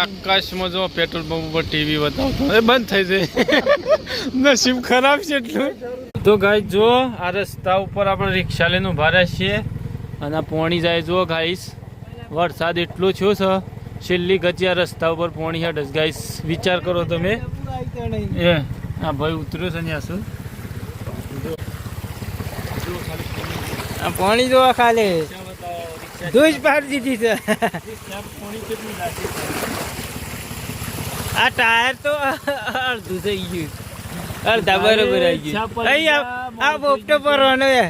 આકાશમાં જો petrol pump ઉપર ટીવી બતાવતો એ બંધ થઈ જાય. નસીબ ખરાબ છે એટલું. તો ગાઈસ જો આ રસ્તા ઉપર આપણે રિક્ષા લઈને ભારે છીએ અને આ જાય જો ગાઈસ વરસાદ એટલો થયો છે છેલ્લી ગચી આ રસ્તા ઉપર પોણી હેડસ ગાઈસ વિચાર કરો તમે. એ, આ ભાઈ ઉતર્યો છે ને શું આ પાણી જોવા ખાલી. ધૂજ પાડી દીધી છે. આ ટાયર તો અડધું થઈ ગયું. અડધા બરોબર આવી ગયું. આ- ભરવાનો છે.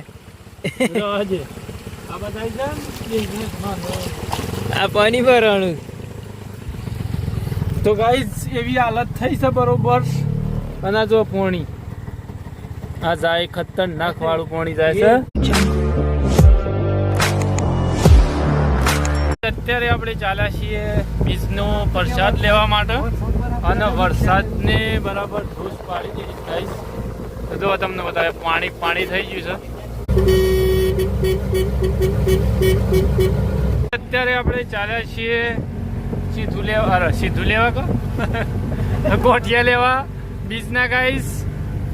આ પાણી ભરવાનું. તો ગાઈઝ એવી હાલત થઈ છે બરોબર. અને જો પોણી. આ જાય ખતરનાક વાળું પોણી જાય છે. અત્યારે આપણે ચાલ્યા છીએ બીજનો પ્રસાદ લેવા માટે. અને વરસાદને બરાબર ધૂસ પાડી દીધી ગાઈસ તો તમને બતાવે પાણી પાણી થઈ ગયું છે. અત્યારે આપણે ચાલ્યા છીએ સીધું લેવા, અરે, સીધું લેવા કો? ગોઠિયા લેવા, બીજના ગાઈસ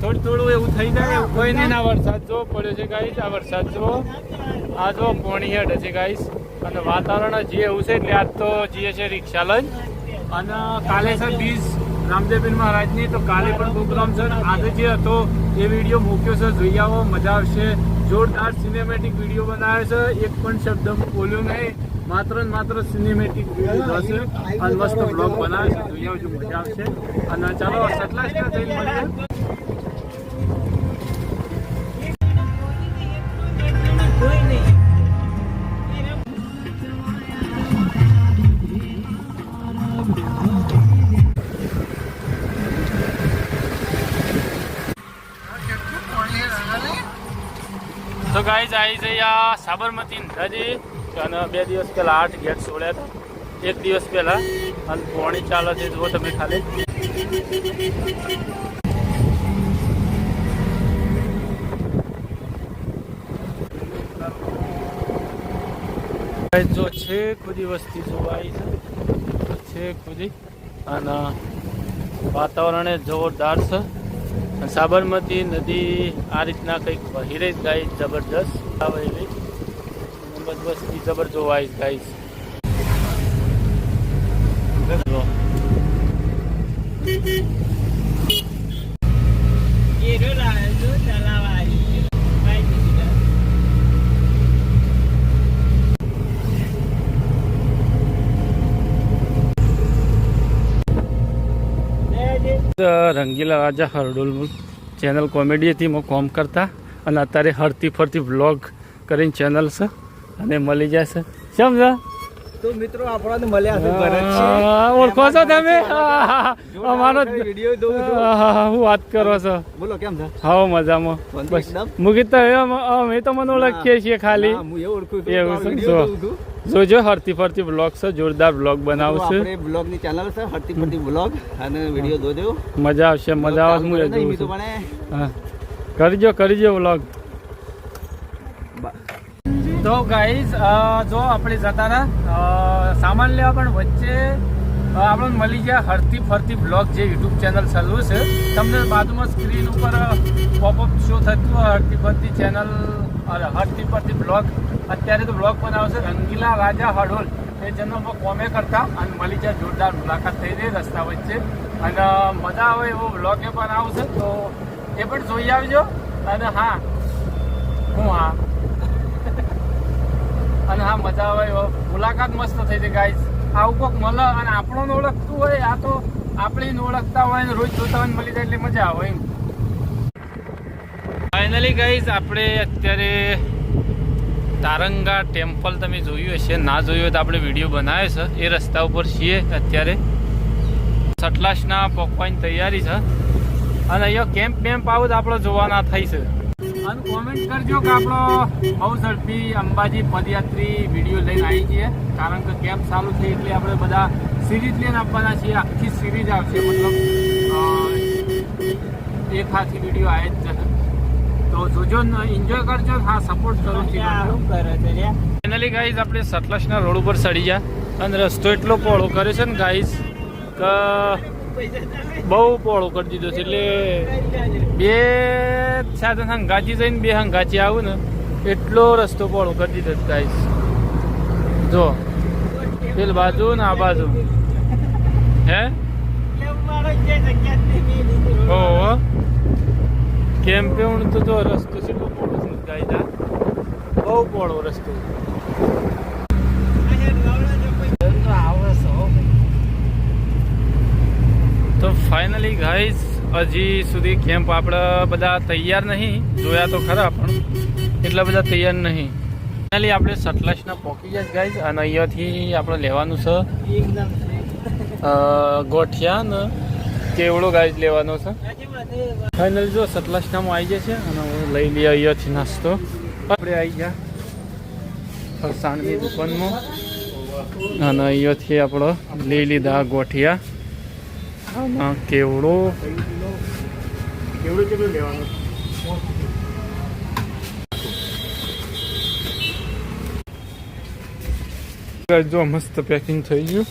થોડું થોડું એવું થઈ જાય કોઈ નહીં. ના, વરસાદ જો પડ્યો છે ગાઈસ આ વરસાદ જો, આ જો પોણી હેડ છે ગાઈસ અને વાતાવરણ જે એવું છે એટલે આજ તો જઈએ છે રિક્ષા લઈને અને કાલે છે બીજ રામદેવપીર મહારાજની, તો કાલે પણ પ્રોગ્રામ છે. આજે જે હતો એ વીડિયો મૂક્યો છે, જોઈ આવો, મજા આવશે. જોરદાર સિનેમેટિક વીડિયો બનાવ્યો છે. એક પણ શબ્દ બોલ્યો નહીં. માત્ર ને માત્ર સિનેમેટિક વીડિયો હશે. અને મસ્ત બ્લોગ બનાવે છે. જોઈ આવજો, મજા આવશે. અને ચાલો સતલાસ ના થઈને મળીએ. ગાઈઝ આવી જઈ આ સાબરમતી નદી. અને બે દિવસ પહેલાં આઠ ગેટ છોડ્યા હતા. એક દિવસ પહેલાં. અને પોણી ચાલે છે, જુઓ તમે ખાલી. જો છે ખુદી વસ્તી જોવા આવી છે. ખુદી અને વાતાવરણ જોરદાર છે. સાબરમતી નદી આ રીતના કંઈક વહી રહી ગાય જબરદસ્ત આવે એવી અને બધી વસ્તી જબર જોવાય ગાય જો. એરો લાવ્યો છું ચલાવવા આવી ગયો. બાઈક દીધી. રંગીલા રાજા હરડોલ ચેનલ કોમેડી હતી હું કોમ કરતા અને અત્યારે હરતી ફરતી વ્લોગ કરીને ચેનલ છે અને મળી છે. સમજા? તો મિત્રો આપણને મળ્યા છે ભરત છે. ઓળખો છો તમે? અમારો વીડિયો છું. હું વાત કરો છો? બોલો કેમ છે? હા મજામાં. બસ? તો અમે તો મને ઓળખીએ છીએ ખાલી. હું એ ઓળખું છું એવું છે, જોજો હરતી ફરતી બ્લોગ છે જોરદાર બ્લોગ આપણે બ્લોગની ચેનલ છે હરતી ફરતી બ્લોગ અને વીડિયો જોજો. મજા આવશે મજા આવશે હું એ જોઉં છું. હા. કરજો કરજો વ્લોગ તો ગાઈઝ જો આપણે જતા હતા સામાન લેવા પણ વચ્ચે આપણે મળી ગયા હરતી ફરતી બ્લોગ જે યુટ્યુબ ચેનલ ચાલુ છે. તમને બાજુમાં સ્ક્રીન ઉપર પોપઅપ શો થતું હોય, હરતી ફરતી ચેનલ હરતી ફરતી બ્લોગ અત્યારે તો બ્લોગ બનાવશે રંગીલા રાજા હડોલ, એ ચેનલમાં કોમે કરતા અને મળી જાય જોરદાર મુલાકાત થઈ રહી રસ્તા વચ્ચે. અને મજા આવે એવો બ્લોગ એ પણ આવશે. તો એ પણ જોઈ આવજો. અને હા, હું હા. અને હા, મજા આવે મુલાકાત મસ્ત થઈ છે ગાઈસ આવું કોક મળે અને આપણને ઓળખતું હોય, આ તો આપણે ન ઓળખતા હોય ને રોજ જોતા હોય ને મળી જાય એટલે મજા આવે એમ. ફાઇનલી ગાઈસ આપણે અત્યારે તારંગા ટેમ્પલ તમે જોયું હશે, ના જોયું હોય તો આપણે વીડિયો બનાવ્યો છે. એ રસ્તા ઉપર છીએ અત્યારે. સટલાસના પકવાની તૈયારી છે. અને અહીંયા કેમ્પ બેમ્પ આવું તો આપણે જોવાના થઈ છે. અને કોમેન્ટ કરજો કે આપણો બહુ ઝડપી અંબાજી પદયાત્રી વીડિયો લઈને આવી છીએ. કારણ કે કેમ્પ ચાલુ છે એટલે આપણે બધા સિરીઝ લઈને આપવાના છીએ. આખી સિરીઝ આવશે મતલબ એક હાથી વીડિયો આવે જ જશે. તો જોજો એન્જોય કરજો હા સપોર્ટ કરો છો શું કરે છે ફાઇનલી ગાઈઝ આપણે સતલજના રોડ ઉપર ચડી ગયા અને રસ્તો એટલો પહોળો કર્યો છે ને ગાઈઝ કે બહુ પોળો કરી દીધો છે, એટલે બે સાથે હંગાચી જઈને બે હંગાચી આવું ને, એટલો રસ્તો પોળો કરી દીધો છે ગાઈસ જો, પેલ બાજુ ને આ બાજુ. હે? ઓહો કેમ્પેઉણ તો જો રસ્તો છે બહુ પહોળો છે ગાઈસ બહુ પોળો રસ્તો ફાઇનલી ગાઈસ હજી સુધી કેમ્પ આપણે બધા તૈયાર નહીં. જોયા તો ખરા પણ એટલા બધા તૈયાર નહીં. ફાઇનલી આપણે સતલજના પહોંચી ગયા ગાઈસ અને અહીંયાથી આપણે લેવાનું છે ગોઠિયા ને કેવડો ગાઈસ લેવાનો છે? ફાઇનલી જો સતલજનામાં આવી જાય છે અને લઈ લઈએ અહીંયાથી નાસ્તો. આપણે આવી ગયા ફરસાણની દુકાનમાં અને અહીંયાથી આપણે લઈ લીધા ગોઠિયા. કેવડો? કેવડો કેટલું લેવાનું? જો મસ્ત પેકિંગ થઈ ગયું.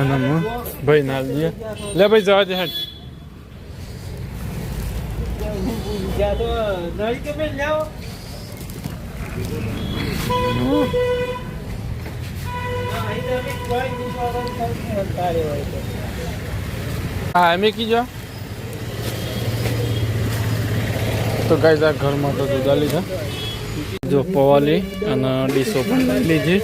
અને ભાઈ ના લઈએ. લે ભાઈ જવા દે હેડ. હા એમ કીજો. તો ગાઈઝ આ ઘરમાં તો જુદા લીધા જો પવાલી અને ડીશો પણ લઈ લીધી.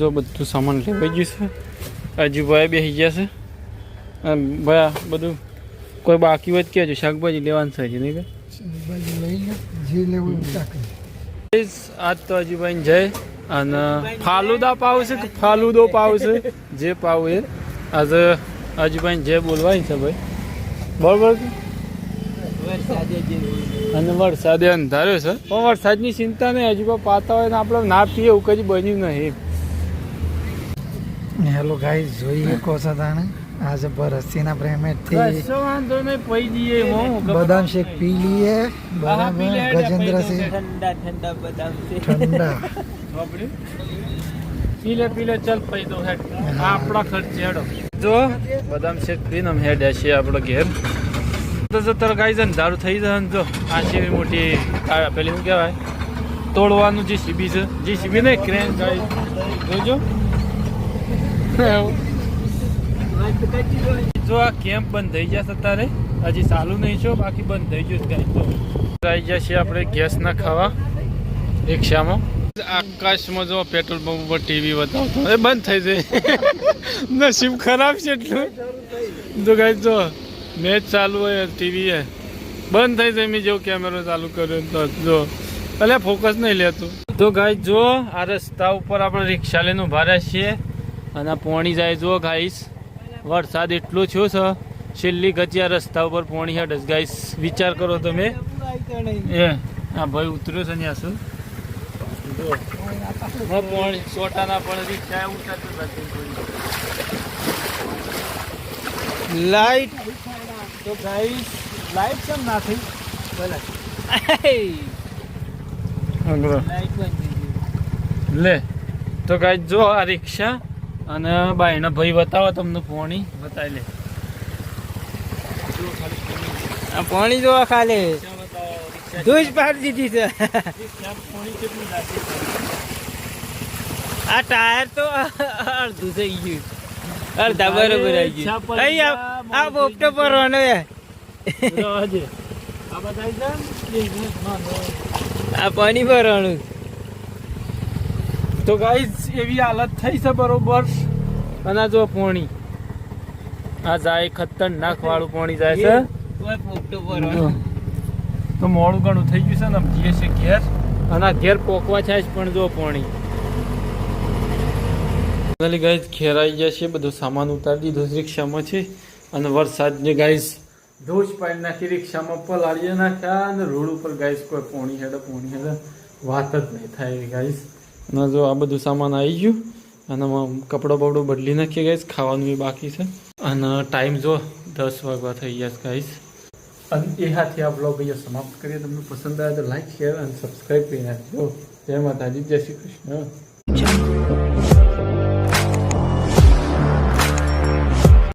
જો બધું સામાન લેવાઈ ગયું છે. અજીભાઈ બેસી ગયા છે. ભયા બધું કોઈ બાકી હોય કહેજો શાકભાજી લેવાનું છે હજી નહીં આજ તો અજીભાઈ જય અને ફાલુદા પાવ છે કે ફાલુદો પાવ છે? જે પાવ એ આજે અજીભાઈ જય બોલવાય છે ભાઈ. બરોબર? અને વરસાદે અંધાર્યો છે. પણ વરસાદની ચિંતા નહીં હજુ પણ પાતા હોય ને આપણે ના પીએ એવું કદી બન્યું નહીં. હેલો ગાઈ જોઈએ કોસા તાણે? આજે બરસીના પ્રેમે વાંધો નહીં જઈએ બદામ શેક પી લઈએ. બરાબર. પી ગજેન્દ્ર સિંહ ઠંડા ઠંડા બદામ છે ઠંડા. પીલે પીલે ચલ પઈ દો હેડ. આપણા ખર્ચે હેડો. જો બદામ શેક પીને અમે હેડ છીએ આપણો ઘેર. તો જો તારે ગાઈ ને દારૂ થઈ જાય ને જો. આ છે મોટી પેલી શું કહેવાય? તોડવાનું જે સીબી છે. જે સીબી નહીં ક્રેન ગાઈ જોજો. જો આ કેમ્પ બંધ થઈ જશે તારે હજી ચાલુ નહીં છો બાકી બંધ થઈ ગયું છે ગાઈ જો આવી જશે આપણે ગેસ ના ખાવા. રિક્ષામાં. આકાશમાં જો પેટ્રોલ પંપ ઉપર ટીવી બતાવતો એ બંધ થઈ જાય. નસીબ ખરાબ છે એટલું. જો ગાઈ જો, મેચ ચાલુ હોય ટીવી એ. બંધ થઈ જાય, મેં જેવો કેમેરો ચાલુ કર્યો તો જો એટલે ફોકસ નહીં લેતું તો. ગાઈ જો, આ રસ્તા ઉપર આપણે રિક્ષા લઈને ઊભા છીએ. અને આ પોણી જાય જો ગાઈસ. વરસાદ એટલો થયો છે છેલ્લી ગચી આ રસ્તા ઉપર પોણી હેડ ગાઈસ, વિચાર કરો તમે. એ, આ ભાઈ ઉતર્યો છે ત્યાં શું? જો હા પણ સોટાના પણ રિક્ષા ઉતારતું નથી લાઈટ તો ગાઈસ લાઈટ કેમ ના થઈ? લે તો ગાઈસ જો આ રિક્ષા અને બાયના ભાઈ બતાવો તમને પોણી. બતાવી લે. આ પોણી. જોવા ખાલે. ધૂજ પાડી દીધી છે? આ ટાયર તો અડધું થઈ ગયું. અડધા બરોબર આવી ગયું. આ- બોપટો પરવાનો. આ પાણી ભરવાનું તો ગાઈઝ એવી હાલત થઈ છે બરોબર. અને જો પોણી. આ જાય ખતરનાક વાળું પોણી જાય છે. ભરવાનું તો મોડું ઘણું થઈ ગયું છે ને જઈએ છે ઘેર. અને ઘેર પોકવા છે પણ જો પોણી. ફાઇનલી ગાઈઝ ઘેર આવી ગયા છે બધો સામાન ઉતારી દીધો રિક્ષામાં છે અને વરસાદને ગાઈઝ ધોજ પાડી નાખી રિક્ષામાં પલાળીએ નાખ્યા અને રોડ ઉપર ગાઈઝ કોઈ પોણી હેડે પોણી હેડે. વાત જ નહીં થાય એવી ગાઈઝ અને જો આ બધું સામાન આવી ગયું અને કપડો બપડો બદલી નાખીએ ગાઈઝ ખાવાનું એ બાકી છે. અને ટાઈમ જો દસ વાગવા થઈ ગયા છે ગાઈઝ અને એ હાથે આ બ્લોગ અહીંયા સમાપ્ત કરીએ. તમને પસંદ આવે તો લાઈક શેર અને સબસ્ક્રાઈબ કરી નાખજો. જય માતાજી, જય શ્રી કૃષ્ણ.